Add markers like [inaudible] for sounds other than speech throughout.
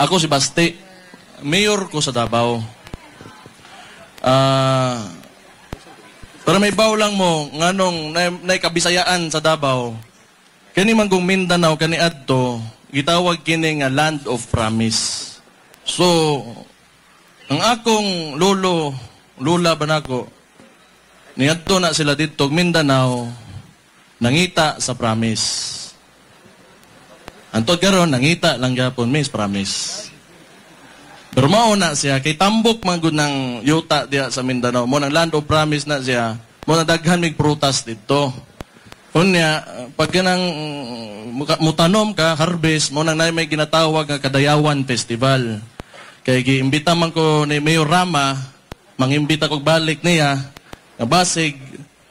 Ako si Basti. Mayor ko sa Davao. Ah... pero may baw lang mo, nganong na, na kabisayaan sa Davao, kani man kung Mindanao, kani adto, gitawag kini nga land of promise. So, ang akong lolo, lula ba nako, niadto na sila dito, Mindanao, nangita sa promise. Antod karon nangita lang gyapon, miss, promise. Pero mao na siya, kay tambok man gud ng yuta diya sa Mindanao. Mo nang land of promise na siya. Mo na daghan mig prutas dito. Unya, pag kanang mm, mutanom ka, harvest, mo nang na may ginatawag nga Kadayawan Festival. Kay giimbita man ko ni Mayor Rama, mangimbita ko balik niya, nga basig,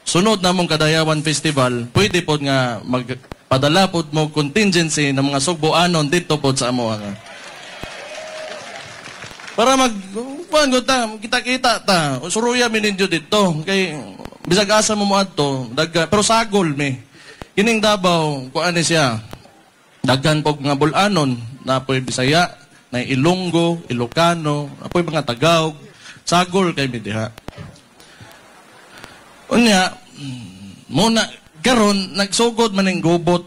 sunod na mong Kadayawan Festival, pwede pod nga magpadala pod mo contingency ng mga sugboanon dito pod sa amo nga. Para mag kuan gud ta, kita-kita ta. Suruya mi ninyo dito kay bisag asa mo mo adto, dagga pero sagol mi. Kining Davao, kuan ni siya. Daghan pog nga bulanon na poy Bisaya, na Ilonggo, Ilocano, na poy mga Tagaog, sagol kay mi diha. Unya, muna karon nagsugod man ning gubot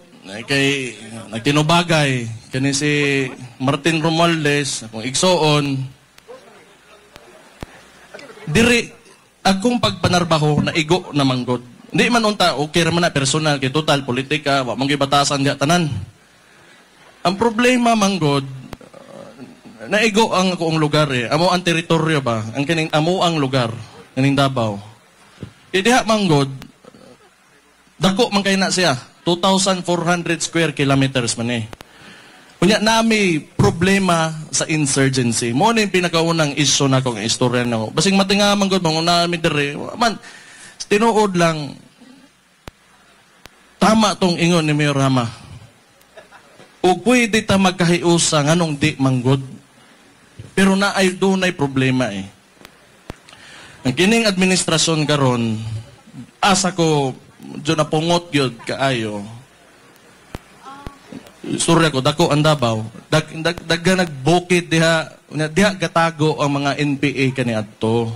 kay nagtinubagay kani si Martin Romualdez akong igsoon diri akong pagpanarbaho na igo na manggod. Hindi man unta okay man na personal kay total politika wa man batasan diya tanan. Ang problema manggod uh, naigo ang akong lugar eh. Amo ang teritoryo ba? Ang kining amo ang lugar kining Davao. Idiha manggod dako man kay na siya 2,400 square kilometers man eh. Kunya nami problema sa insurgency. Mo ni pinakaunang issue na kong istorya nako. Basing matinga man gud mo nami dire. Man tinuod lang tama tong ingon ni Mayor Rama. O pwede ta magkahiusa nganong di manggod. Pero na ay dunay problema eh. Ang kining administrasyon karon asa ko dyan na pungot yun kaayo istorya ko, dako ang Davao, dag, dag, dag, nagbukid diha, diha gatago ang mga NPA kani adto.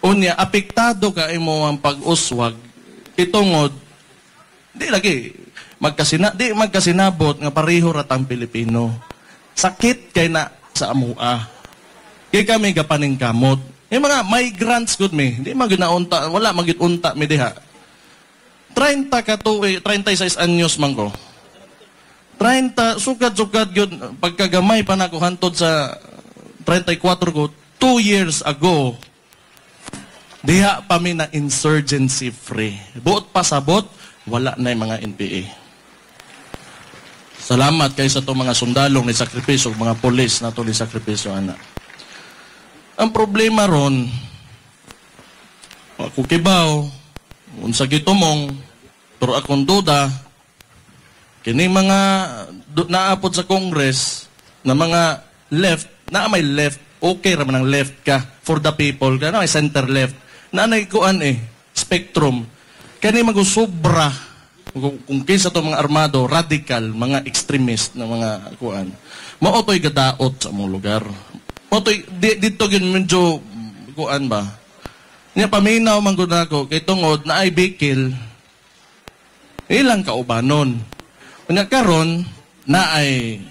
Unya, apektado ka imo ang pag-uswag, itungod, di lagi, magkasina, di magkasinabot nga pareho ratang Pilipino. Sakit kay na sa amua. Kay kami gapaning kamot. Yung mga migrants good me, di maginaunta, wala magitunta mi diha. 30 ka to, eh, 36 anyos man ko. 30, sugad-sugad yun, pagkagamay pa na ko hantod sa 34 ko, 2 years ago, diha pa mi na insurgency free. Buot pasabot, wala na mga NPA. Salamat kay sa itong mga sundalong ni sakripisyo, mga polis na ito ni sakripisyo, anak. Ang problema ron, ako kibaw, unsa gitumong, pero akong duda, Kini mga naapod sa Congress na mga left, na may left, okay ra man ang left ka for the people, na may center left. Na kuan eh, spectrum. Kani magusubra kung, kung kinsa to mga armado, radical, mga extremist na mga kuan. Maotoy gadaot sa mong lugar. Maotoy, di, dito gin medyo kuan ba? Niya paminaw man gud nako kay tungod na ay bikil. Ilang kaubanon. Unya karon na ay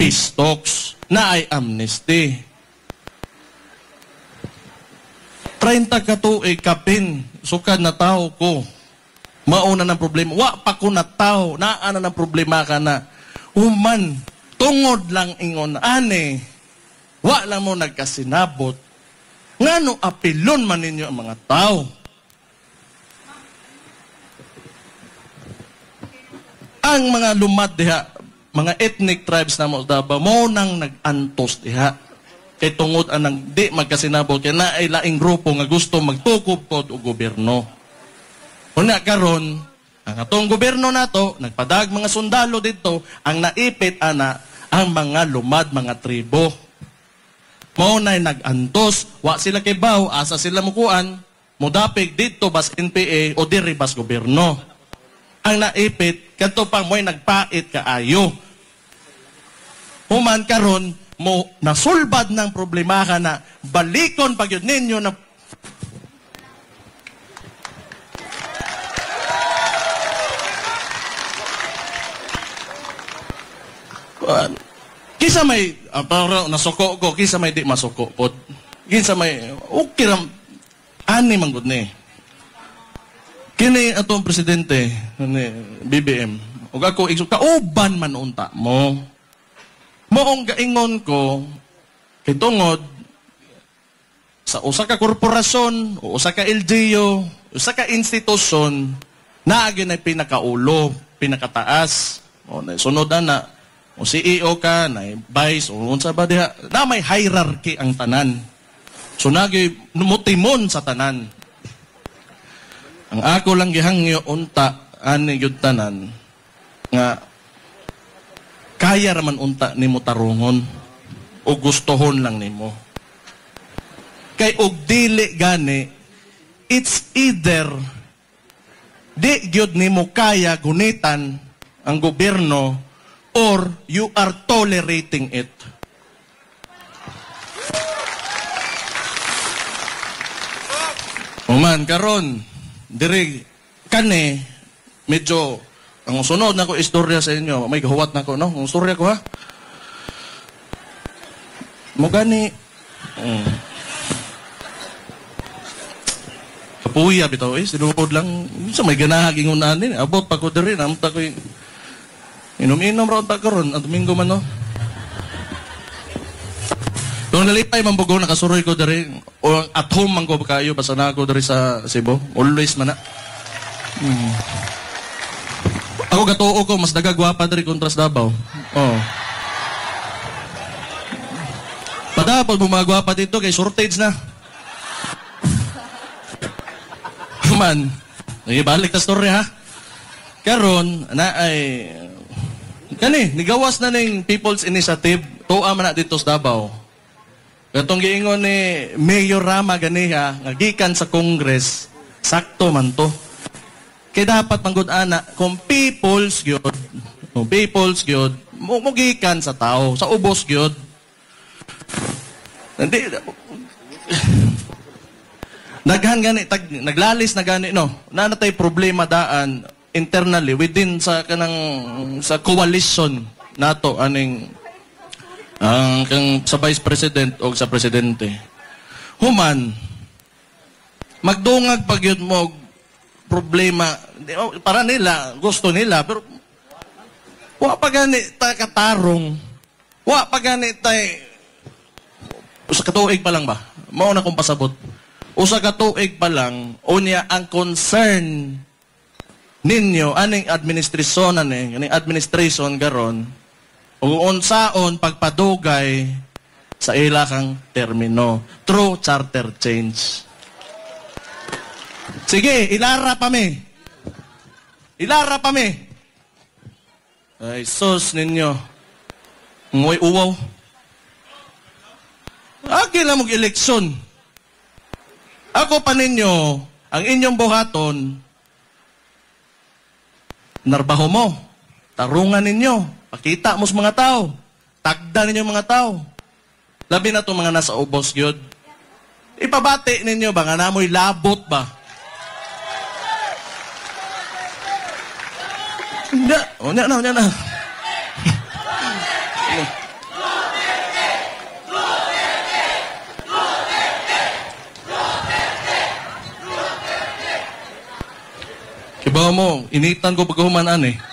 peace talks, na ay amnesty. 30 ka tuig kapin, sukad na tao ko. Mauna ng problema. Wa pa ko na tao, naana ng problema ka na. Human, tungod lang ingon, ane, wa lang mo nagkasinabot. Ngano apilon man ninyo ang mga tao. Ang mga lumad diha, mga ethnic tribes na Moldova, mo nang nag-antos diha. Kay tungod anang di magkasinabot kay na ay laing grupo nga gusto magtukob pod og gobyerno. Una karon, ang atong gobyerno nato nagpadag mga sundalo dito ang naipit ana ang mga lumad mga tribo. Mao na nag-antos, wa sila kay baw, asa sila mukuan, mudapig dito bas NPA o diri bas gobyerno ang naipit, kanto pang mo'y nagpait kaayo. Human karon mo nasulbad ng problema ka na balikon pag yun ninyo na Uh, kisa may, uh, parang nasuko ko, kisa may di masuko po. Kisa may, okay ram, ani man gud ni. Kini atong presidente, ni BBM, ug ako igsug kauban man unta mo. Moong gaingon ko, kay sa usa ka korporasyon, o usa ka LGU, usa ka institusyon, na pinakaulo, pinakataas, o na sunod na, o CEO ka, na vice, o unsa ba diha, na may hierarchy ang tanan. So nagi mutimon sa tanan. Ang ako lang gihangyo unta ani gyud tanan nga kaya raman unta nimo tarungon o gustohon lang nimo. Kay og dili gani it's either di gyud nimo kaya gunitan ang gobyerno or you are tolerating it. Uman karon diri kane medyo ang sunod na ko istorya sa inyo may gahuwat na ko no? Ang istorya ko ha? Mo gani mm. kapuya bitaw eh? Sinukod lang. Sa may ganaha gingon ani abot pa ko diri namta ko inom-inom ra ta karon ang domingo man no Kung nalipay man bugo nakasuroy ko diri o at home man ko kayo basta na ako diri sa Cebu. Always man na. Hmm. Ako gatuo ko mas dagagwapa diri kontra sa Davao. Oh. Padapod mo mga gwapa dito kay shortage na. [laughs] Man, balik ta story ha. Karon na ay kani nigawas na ning People's Initiative tuwa man na dito sa Davao. Katong giingon ni Mayor Rama ganiha nga gikan sa Congress, sakto man to. Kay dapat manggod ana kung people's gyud, kung people's gyud, mo mo gikan sa tao, sa ubos gyud. Hindi Naghan gani tag naglalis na gani no. Na natay problema daan internally within sa kanang sa coalition nato aning ang kang sa vice president o sa presidente. Human, magdungag pag yun mo problema, oh, para nila, gusto nila, pero wa pa gani ta katarong, wa pa gani tay, usa ka tuig pa lang ba? Mao na kong pasabot. Usa ka tuig pa lang, unya ang concern ninyo, aning administrasyon, aning, aning administration garon, o unsaon pagpadugay sa ila kang termino through charter change. Sige, ilara pa mi. Ilara pa mi. Ay, sus ninyo. Ngoy uwaw. Aki lang mag-eleksyon. Ako pa ninyo, ang inyong buhaton, narbaho mo, tarungan ninyo, Pakita mo sa mga tao. Tagda ninyo mga tao. Labi na itong mga nasa ubos yun. Ipabati ninyo ba nga namoy labot ba? Hindi. O, niya na, niya na. Kibaw mo, initan ko pagkahumanan eh.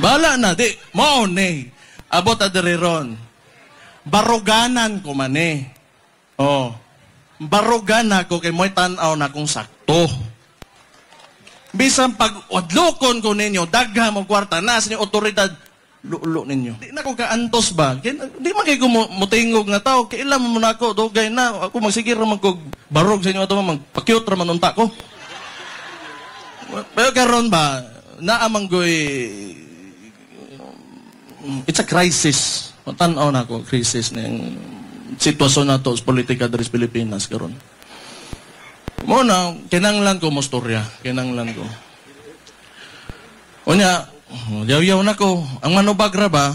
Bala na, di. Mao ni. Abot adere Baruganan ko man eh. Oh. Barugan ako kay mo'y tanaw na kung sakto. Bisan pag wadlokon ko ninyo, dagha mo kwarta, na sa otoridad, lulo ninyo. Di na ko kaantos ba? Di man kayo mutingog nga tao. Kailan mo na ako, dugay na. Ako magsigir naman ko barog sa inyo ito, magpakyut raman unta ko. Pero karon ba, naamang goy it's a crisis. Tanaw na ko, crisis yung sitwasyon na to sa politika dari sa Pilipinas karon. Mo na, kinanglan ko mo storya. Kinanglan ko. Unya, yaw-yaw na ko. Ang manubagra ba,